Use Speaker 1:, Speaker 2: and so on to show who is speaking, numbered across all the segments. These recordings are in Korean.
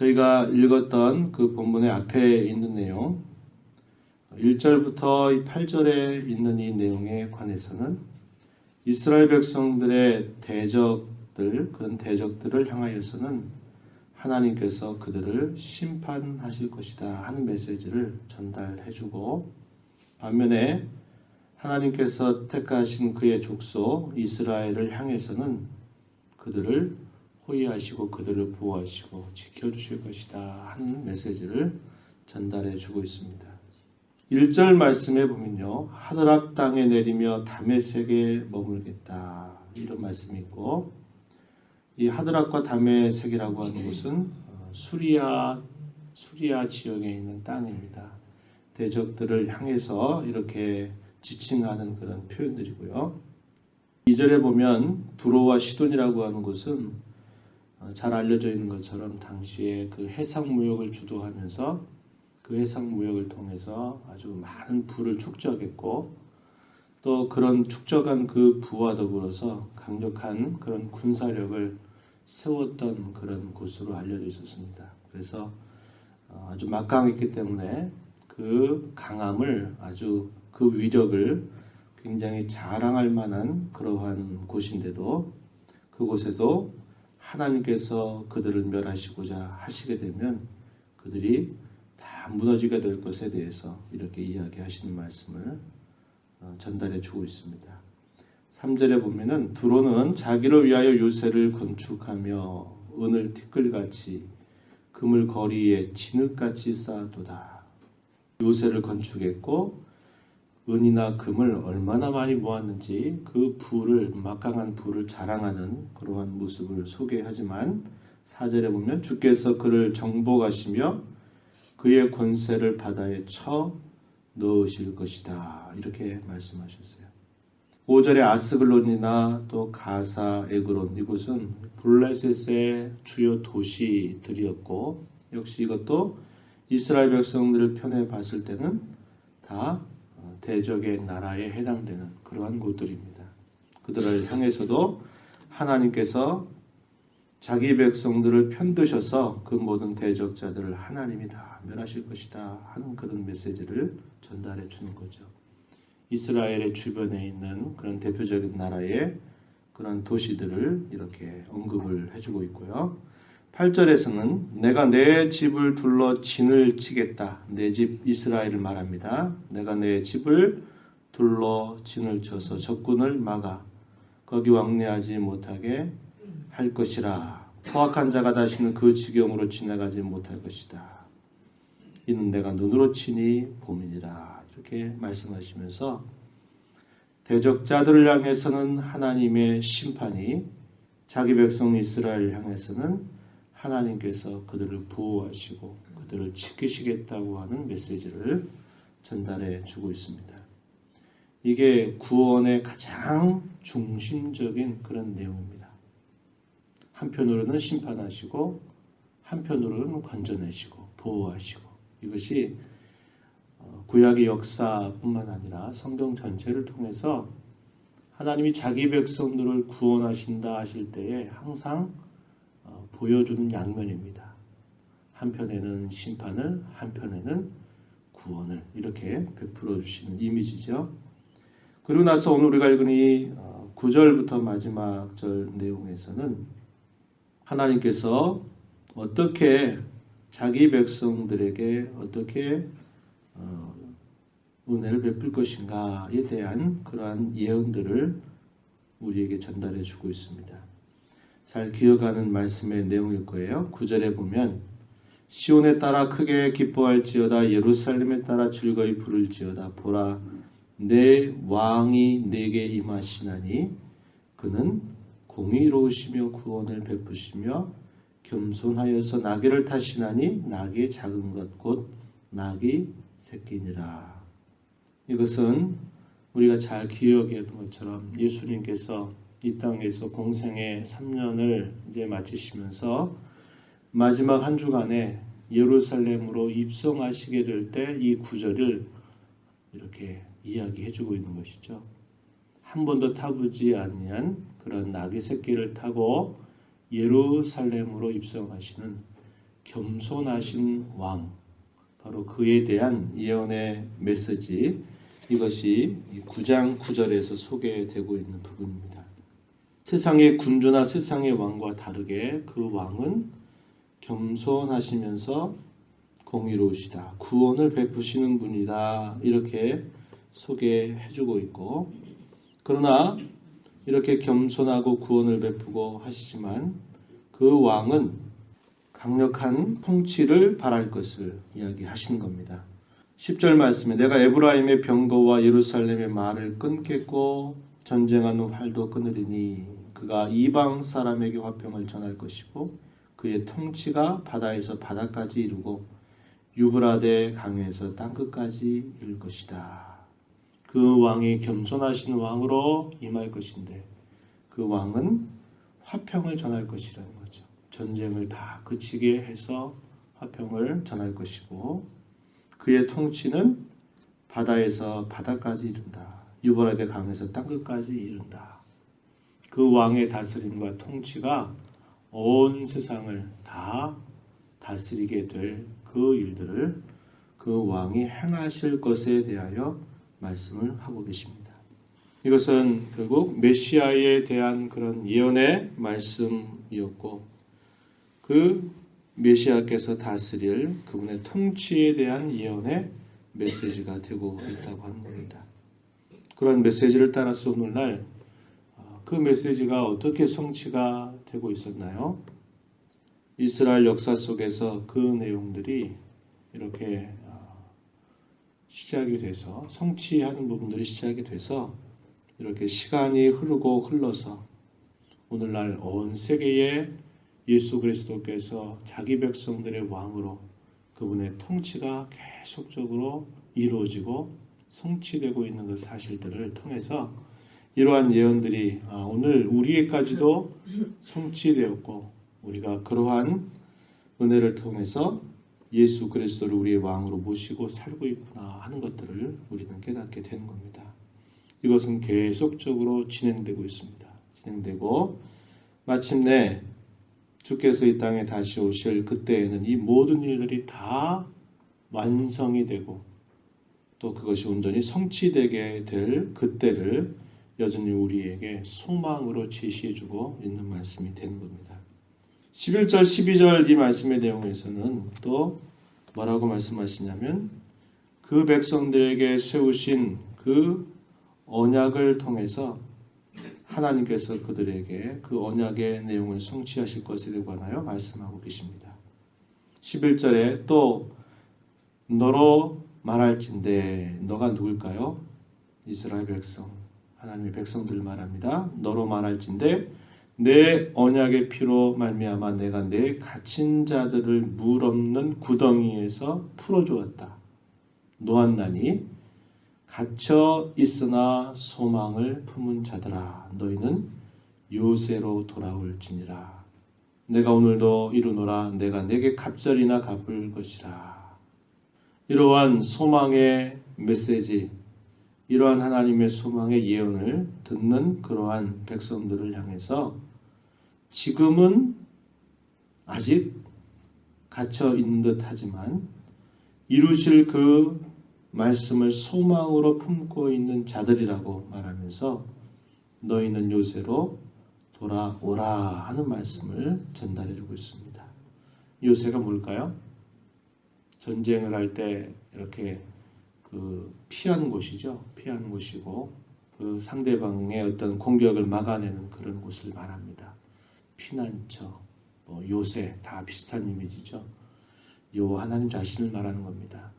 Speaker 1: 저희가 읽었던 그 본문의 앞에 있는 내용 1절부터 8절에 있는 이 내용에 관해서는 이스라엘 백성들의 대적들 그런 대적들을 향하여서는 하나님께서 그들을 심판하실 것이다 하는 메시지를 전달해 주고 반면에 하나님께서 택하신 그의 족속 이스라엘을 향해서는 그들을 호위하시고 그들을 보호하시고 지켜주실 것이다 하는 메시지를 전달해 주고 있습니다. 1절 말씀에 보면요. 하드락 땅에 내리며 다메섹에 머물겠다. 이런 말씀이 있고 이 하드락과 다메섹이라고 하는 곳은 어, 수리아 수리아 지역에 있는 땅입니다. 대적들을 향해서 이렇게 지칭하는 그런 표현들이고요. 2절에 보면 두로와 시돈이라고 하는 곳은 어, 잘 알려져 있는 것처럼 당시에 그 해상 무역을 주도하면서 그 해상 무역을 통해서 아주 많은 부를 축적했고 또 그런 축적한 그 부와 더불어서 강력한 그런 군사력을 세웠던 그런 곳으로 알려져 있었습니다. 그래서 어, 아주 막강했기 때문에 그 강함을 아주 그 위력을 굉장히 자랑할 만한 그러한 곳인데도 그곳에서 하나님께서 그들을 멸하시고자 하시게 되면 그들이 다 무너지게 될 것에 대해서 이렇게 이야기하시는 말씀을 어, 전달해 주고 있습니다. 3절에 보면은 두로는 자기를 위하여 요새를 건축하며 은을 티끌같이 금을 거리에 진흙같이 쌓아도다. 요새를 건축했고 은이나 금을 얼마나 많이 모았는지 그 부를 막강한 부를 자랑하는 그러한 모습을 소개하지만 4절에 보면 주께서 그를 정복하시며 그의 권세를 바다에 쳐 넣으실 것이다. 이렇게 말씀하셨어요. 5절에 아스글론이나 또 가사, 에그론 이곳은 블레셋의 주요 도시들이었고 역시 이것도 이스라엘 백성들을 편에 봤을 때는 다 대적의 나라에 해당되는 그러한 곳들입니다. 그들을 향해서도 하나님께서 자기 백성들을 편드셔서 그 모든 대적자들을 하나님이 다 멸하실 것이다 하는 그런 메시지를 전달해 주는 거죠. 이스라엘의 주변에 있는 그런 대표적인 나라의 그런 도시들을 이렇게 언급을 해주고 있고요. 8절에서는 내가 내 집을 둘러 진을 치겠다. 내 집 이스라엘을 말합니다. 내가 내 집을 둘러 진을 쳐서 적군을 막아 거기 왕래하지 못하게 할 것이라. 포악한 자가 다시는 그 지경으로 지나가지 못할 것이다. 이는 내가 눈으로 치니 봄이니라. 이렇게 말씀하시면서 대적자들을 향해서는 하나님의 심판이 자기 백성 이스라엘 향해서는 하나님께서 그들을 보호하시고 그들을 지키시겠다고 하는 메시지를 전달해 주고 있습니다. 이게 구원의 가장 중심적인 그런 내용입니다. 한편으로는 심판하시고 한편으로는 건져내시고 보호하시고 이것이 어, 구약의 역사뿐만 아니라 성경 전체를 통해서 하나님이 자기 백성들을 구원하신다 하실 때에 항상 어, 보여주는 양면입니다. 한편에는 심판을, 한편에는 구원을 이렇게 베풀어 주시는 이미지죠. 그리고 나서 오늘 우리가 읽은 이 9절부터 어, 마지막 절 내용에서는 하나님께서 어떻게 자기 백성들에게 어떻게 어, 은혜를 베풀 것인가에 대한 그러한 예언들을 우리에게 전달해 주고 있습니다. 잘 기억하는 말씀의 내용일 거예요. 9절에 보면 시온에 따라 크게 기뻐할지어다 예루살렘에 따라 즐거이 부를지어다 보라 내 왕이 내게 임하시나니 그는 공의로우시며 구원을 베푸시며 겸손하여서 나귀를 타시나니 나귀의 작은 것 곧 나귀 새끼니라. 이것은 우리가 잘 기억해야 하는 것처럼 예수님께서 이 땅에서 공생의 3년을 이제 마치시면서 마지막 한 주간에 예루살렘으로 입성하시게 될 때 이 구절을 이렇게 이야기해 주고 있는 것이죠. 한 번도 타보지 아니한 그런 나귀 새끼를 타고 예루살렘으로 입성하시는 겸손하신 왕 바로 그에 대한 예언의 메시지 이것이 9장 9절에서 소개되고 있는 부분입니다. 세상의 군주나 세상의 왕과 다르게 그 왕은 겸손하시면서 공의로우시다. 구원을 베푸시는 분이다. 이렇게 소개해 주고 있고 그러나 이렇게 겸손하고 구원을 베푸고 하시지만 그 왕은 강력한 통치를 바랄 것을 이야기하신 겁니다. 10절 말씀에 내가 에브라임의 병거와 예루살렘의 말을 끊겠고 전쟁하는 활도 끊으리니 그가 이방 사람에게 화평을 전할 것이고 그의 통치가 바다에서 바다까지 이르고 유브라데 강에서 땅끝까지 이를 것이다. 그 왕이 겸손하신 왕으로 임할 것인데 그 왕은 화평을 전할 것이라는 거죠. 전쟁을 다 그치게 해서 화평을 전할 것이고 그의 통치는 바다에서 바다까지 이른다. 유브라데 강에서 땅끝까지 이른다. 그 왕의 다스림과 통치가 온 세상을 다 다스리게 될 그 일들을 그 왕이 행하실 것에 대하여 말씀을 하고 계십니다. 이것은 결국 메시아에 대한 그런 예언의 말씀이었고 그 메시아께서 다스릴 그분의 통치에 대한 예언의 메시지가 되고 있다고 하는 겁니다. 그런 메시지를 따라서 오늘날 어, 그 메시지가 어떻게 성취가 되고 있었나요? 이스라엘 역사 속에서 그 내용들이 이렇게 어, 시작이 돼서 성취하는 부분들이 시작이 돼서 이렇게 시간이 흐르고 흘러서 오늘날 온 세계에 예수 그리스도께서 자기 백성들의 왕으로 그분의 통치가 계속적으로 이루어지고 성취되고 있는 그 사실들을 통해서 이러한 예언들이 아, 오늘 우리에까지도 성취되었고 우리가 그러한 은혜를 통해서 예수 그리스도를 우리의 왕으로 모시고 살고 있구나 하는 것들을 우리는 깨닫게 되는 겁니다. 이것은 계속적으로 진행되고 있습니다. 진행되고 마침내 주께서 이 땅에 다시 오실 그때에는 이 모든 일들이 다 완성이 되고 또 그것이 온전히 성취되게 될 그때를 여전히 우리에게 소망으로 제시해주고 있는 말씀이 되는 겁니다. 11절, 12절 이 말씀의 내용에서는 또 뭐라고 말씀하시냐면 그 백성들에게 세우신 그 언약을 통해서 하나님께서 그들에게 그 언약의 내용을 성취하실 것에 관하여 말씀하고 계십니다. 11절에 또 너로 말할진대 너가 누굴까요? 이스라엘 백성 하나님의 백성들 말합니다. 너로 말할진대 내 언약의 피로 말미암아 내가 내 갇힌 자들을 물 없는 구덩이에서 풀어 주었다. 노한나니 갇혀 있으나 소망을 품은 자들아 너희는 요새로 돌아올지니라 내가 오늘도 이루노라 내가 내게 갑절이나 갚을 것이라 이러한 소망의 메시지 이러한 하나님의 소망의 예언을 듣는 그러한 백성들을 향해서 지금은 아직 갇혀 있는 듯 하지만 이루실 그 말씀을 소망으로 품고 있는 자들이라고 말하면서 너희는 요새로 돌아오라 하는 말씀을 전달해 주고 있습니다. 요새가 뭘까요? 전쟁을 할 때 이렇게 그 피한 곳이죠. 피한 곳이고 그 상대방의 어떤 공격을 막아내는 그런 곳을 말합니다. 피난처, 뭐 요새 다 비슷한 이미지죠. 요 하나님 자신을 말하는 겁니다.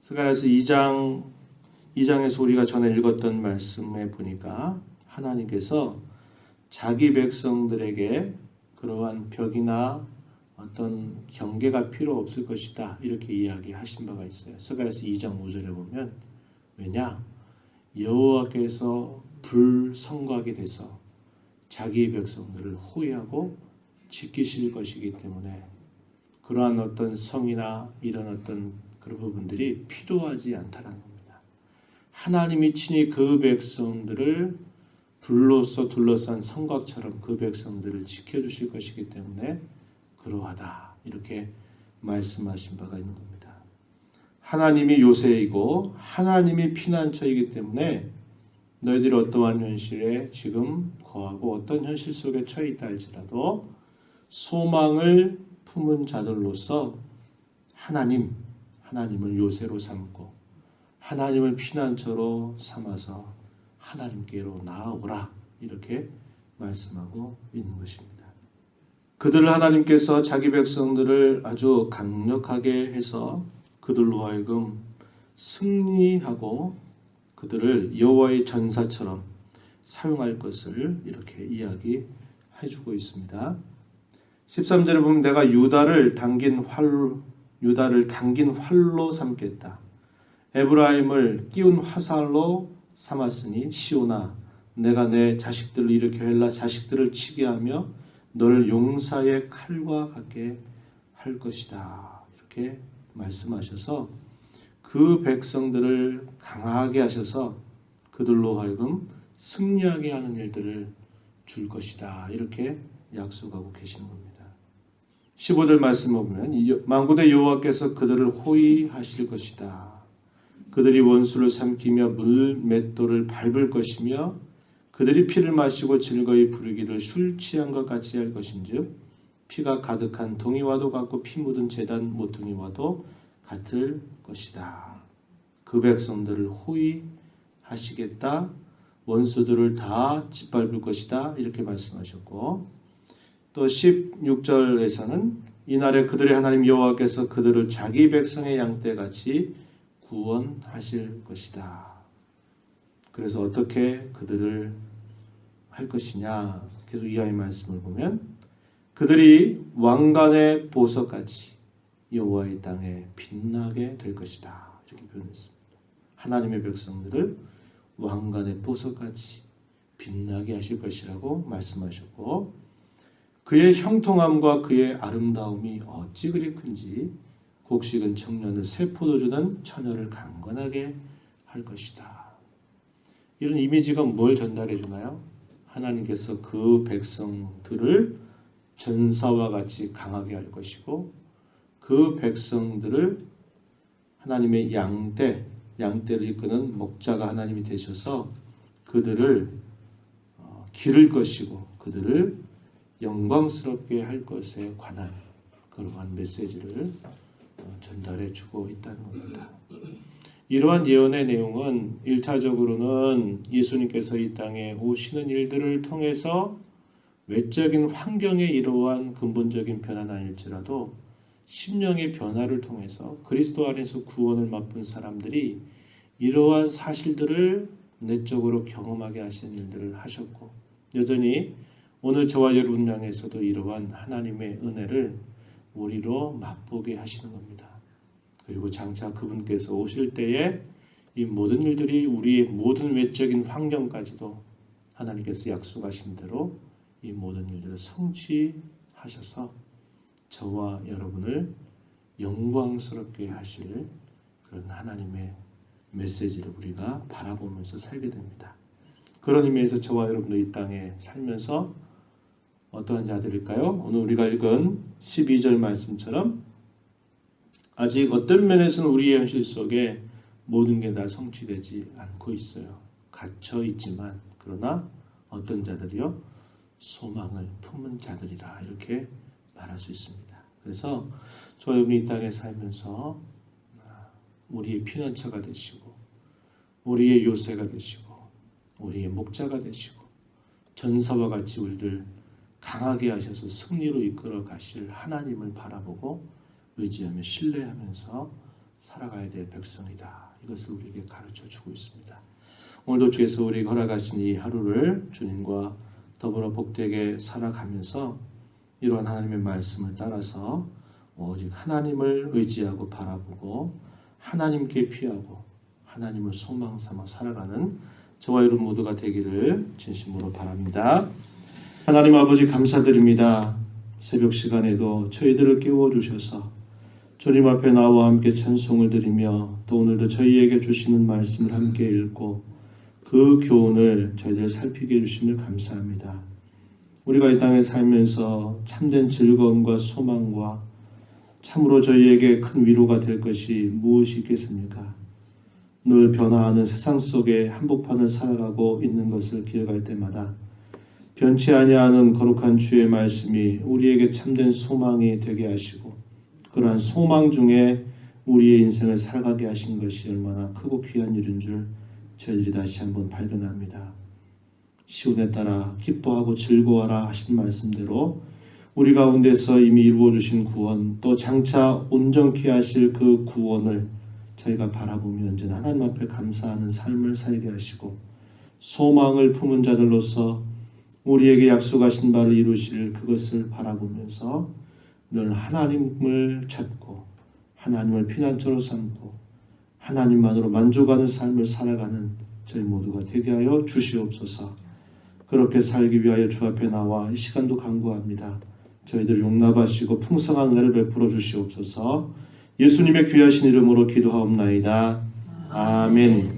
Speaker 1: 스가랴서 2장 2장에서 우리가 전에 읽었던 말씀에 보니까 하나님께서 자기 백성들에게 그러한 벽이나 어떤 경계가 필요 없을 것이다 이렇게 이야기하신 바가 있어요. 스가랴서 2장 5절에 보면 왜냐 여호와께서 불성곽이 돼서 자기 백성들을 호위하고 지키실 것이기 때문에 그러한 어떤 성이나 이런 어떤 그런 부분들이 필요하지 않다는 겁니다. 하나님이 친히 그 백성들을 불로서 둘러싼 성곽처럼 그 백성들을 지켜주실 것이기 때문에 그러하다. 이렇게 말씀하신 바가 있는 겁니다. 하나님이 요새이고 하나님이 피난처이기 때문에 너희들이 어떠한 현실에 지금 거하고 어떤 현실 속에 처해 있다 할지라도 소망을 품은 자들로서 하나님, 하나님을 요새로 삼고 하나님을 피난처로 삼아서 하나님께로 나아오라 이렇게 말씀하고 있는 것입니다. 그들을 하나님께서 자기 백성들을 아주 강력하게 해서 그들로 하여금 승리하고 그들을 여호와의 전사처럼 사용할 것을 이렇게 이야기해 주고 있습니다. 13절에 보면 내가 유다를 당긴 활 유다를 당긴 활로 삼겠다. 에브라임을 끼운 화살로 삼았으니 시오나 내가 내 자식들을 일으켜 헬라 자식들을 치게 하며 너를 용사의 칼과 같게 할 것이다. 이렇게 말씀하셔서 그 백성들을 강하게 하셔서 그들로 하여금 승리하게 하는 일들을 줄 것이다. 이렇게 약속하고 계시는 겁니다. 15절 말씀 보면 만군의 여호와께서 그들을 호위하실 것이다. 그들이 원수를 삼키며 물맷돌을 밟을 것이며 그들이 피를 마시고 즐거이 부르기를 술 취한 것 같이 할 것인즉 피가 가득한 동이와도 같고 피 묻은 재단 모퉁이와도 같을 것이다. 그 백성들을 호위하시겠다. 원수들을 다 짓밟을 것이다. 이렇게 말씀하셨고 또 16절에서는 이날에 그들의 하나님 여호와께서 그들을 자기 백성의 양떼 같이 구원하실 것이다. 그래서 어떻게 그들을 할 것이냐? 계속 이하의 말씀을 보면 그들이 왕관의 보석같이 여호와의 땅에 빛나게 될 것이다. 이렇게 표현했습니다. 하나님의 백성들을 왕관의 보석같이 빛나게 하실 것이라고 말씀하셨고 그의 형통함과 그의 아름다움이 어찌 그리 큰지 곡식은 청년을 새 포도주는 처녀를 강건하게 할 것이다. 이런 이미지가 뭘 전달해 주나요? 하나님께서 그 백성들을 전사와 같이 강하게 할 것이고 그 백성들을 하나님의 양떼, 양떼를 이끄는 목자가 하나님이 되셔서 그들을 어, 기를 것이고 그들을 영광스럽게 할 것에 관한 그러한 메시지를 어, 전달해 주고 있다는 겁니다. 이러한 예언의 내용은 일차적으로는 예수님께서 이 땅에 오시는 일들을 통해서 외적인 환경의 이러한 근본적인 변화는 아닐지라도 심령의 변화를 통해서 그리스도 안에서 구원을 맛본 사람들이 이러한 사실들을 내적으로 경험하게 하시는 일들을 하셨고 여전히 오늘 저와 여러분 향해서도 이러한 하나님의 은혜를 우리로 맛보게 하시는 겁니다. 그리고 장차 그분께서 오실 때에 이 모든 일들이 우리의 모든 외적인 환경까지도 하나님께서 약속하신 대로 이 모든 일들을 성취하셔서 저와 여러분을 영광스럽게 하실 그런 하나님의 메시지를 우리가 바라보면서 살게 됩니다. 그런 의미에서 저와 여러분도 이 땅에 살면서 어떠한 자들일까요? 오늘 우리가 읽은 12절 말씀처럼 아직 어떤 면에서는 우리의 현실 속에 모든 게 다 성취되지 않고 있어요. 갇혀 있지만 그러나 어떤 자들이요? 소망을 품은 자들이라 이렇게 말할 수 있습니다. 그래서 저 여러분이 이 땅에 살면서 우리의 피난처가 되시고 우리의 요새가 되시고 우리의 목자가 되시고 전사와 같이 우리를 강하게 하셔서 승리로 이끌어 가실 하나님을 바라보고 의지하며 신뢰하면서 살아가야 될 백성이다. 이것을 우리에게 가르쳐 주고 있습니다. 오늘도 주께서 우리 허락하신 이 하루를 주님과 더불어 복되게 살아가면서 이러한 하나님의 말씀을 따라서 오직 하나님을 의지하고 바라보고 하나님께 피하고 하나님을 소망 삼아 살아가는 저와 여러분 모두가 되기를 진심으로 바랍니다. 하나님 아버지 감사드립니다. 새벽 시간에도 저희들을 깨워 주셔서 주님 앞에 나와 함께 찬송을 드리며 또 오늘도 저희에게 주시는 말씀을 함께 읽고 그 교훈을 저희들 살피게 해주심을 감사합니다. 우리가 이 땅에 살면서 참된 즐거움과 소망과 참으로 저희에게 큰 위로가 될 것이 무엇이 있겠습니까? 늘 변화하는 세상 속에 한복판을 살아가고 있는 것을 기억할 때마다 변치 아니하는 거룩한 주의 말씀이 우리에게 참된 소망이 되게 하시고 그러한 소망 중에 우리의 인생을 살아가게 하신 것이 얼마나 크고 귀한 일인 줄 저희들이 다시 한번 발견합니다. 시온에 따라 기뻐하고 즐거워하라 하신 말씀대로 우리 가운데서 이미 이루어 주신 구원 또 장차 온전케 하실 그 구원을 저희가 바라보며 언제나 하나님 앞에 감사하는 삶을 살게 하시고 소망을 품은 자들로서 우리에게 약속하신 바를 이루실 그것을 바라보면서 늘 하나님을 찾고 하나님을 피난처로 삼고 하나님만으로 만족하는 삶을 살아가는 저희 모두가 되게 하여 주시옵소서. 그렇게 살기 위하여 주 앞에 나와 이 시간도 간구합니다. 저희들 용납하시고 풍성한 은혜를 베풀어 주시옵소서. 예수님의 귀하신 이름으로 기도하옵나이다. 아멘.